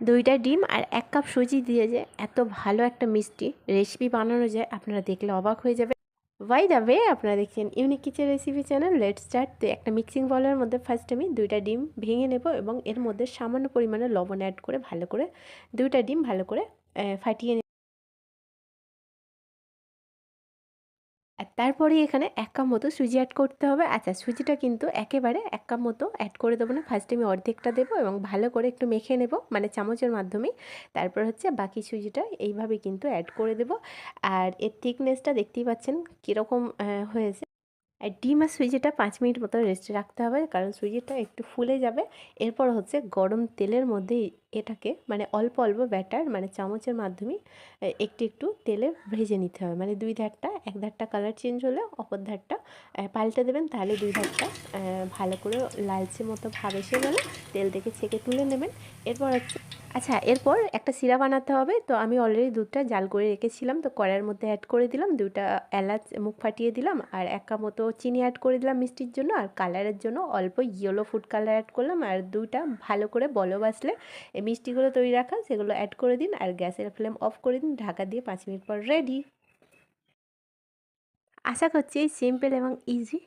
দুইটা ডিম আর এক কাপ সুজি দিয়ে যে এত ভালো একটা মিষ্টি রেসিপি বানানো যায়, আপনারা দেখলে অবাক হয়ে যাবে ওয়াই দ্য ওয়ে আপনারা দেখছেন unique kitchen recipe channel let start তো একটা মিক্সিং বলের মধ্যে ফার্স্ট আমি দুইটা ডিম ভেঙে নেব এবং এর মধ্যে সামান্য পরিমাণে লবণ অ্যাড করে ভালো করে দুইটা ডিম ভালো করে ফাটিয়ে আর তারপরে এখানে এক কাপ মতো সুজি অ্যাড করতে হবে। আচ্ছা সুজিটা কিন্তু একেবারে এক কাপ মতো অ্যাড করে দেবো না। ফার্স্টে আমি অর্ধেকটা দেবো এবং ভালো করে একটু মেখে নেব মানে চামচের মাধ্যমেই। তারপর হচ্ছে বাকি সুজিটা এইভাবে কিন্তু অ্যাড করে দেব। আর এর থিকনেসটা দেখতেই পাচ্ছেন কীরকম হয়েছে। আর ডিম আর সুজিটা পাঁচ মিনিট মতো রেস্টে রাখতে হবে, কারণ সুজিটা একটু ফুলে যাবে। এরপর হচ্ছে গরম তেলের মধ্যে এটাকে মানে অল্প অল্প ব্যাটার মানে চামচের মাধ্যমে একটু একটু তেলে ভেজে নিতে হবে। মানে দুই ধারটা, এক ধারটা কালার চেঞ্জ হলে অপর ধারটা পাল্টে দেবেন তাহলে দুই ধারটা ভালো করে লালচে মতো ভাব এসে গেলে। তেল থেকে ছেঁকে তুলে নেবেন। এরপর হচ্ছে আচ্ছা এরপর একটা সিরা বানাতে হবে। তো আমি অলরেডি দুধটা জাল করে রেখেছিলাম। তো কড়াইয়ের মধ্যে অ্যাড করে দিলাম। দুটা এলাচ মুখ ফাটিয়ে দিলাম। আর এক কাপ মতো চিনি অ্যাড করে দিলাম মিষ্টির জন্য। আর কালারের জন্য অল্প ইয়েলো ফুড কালার অ্যাড করলাম। আর দুইটা ভালো করে বলো বাসলে এই মিষ্টিগুলো তৈরি রাখা, সেগুলো অ্যাড করে দিন আর গ্যাসের ফ্লেম অফ করে দিন, ঢাকা দিয়ে পাঁচ মিনিট পর রেডি আশা করছি এই সিম্পল এবং ইজি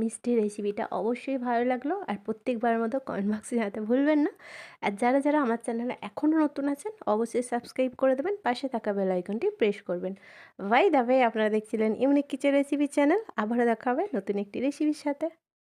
মিষ্টি রেসিপিটা অবশ্যই ভালো লাগল আর প্রত্যেকবার মতো কমেন্ট বক্সে জানাতে ভুলবেন না। আর যারা যারা আমার চ্যানেলে এখনও নতুন আছেন, অবশ্যই সাবস্ক্রাইব করে দেবেন, পাশে থাকা বেল আইকনটি প্রেস করবেন। ভাই দাবে আপনারা দেখছিলেন ইউনিক কিচেন রেসিপি চ্যানেল আবারও দেখা হবে নতুন একটি রেসিপির সাথে।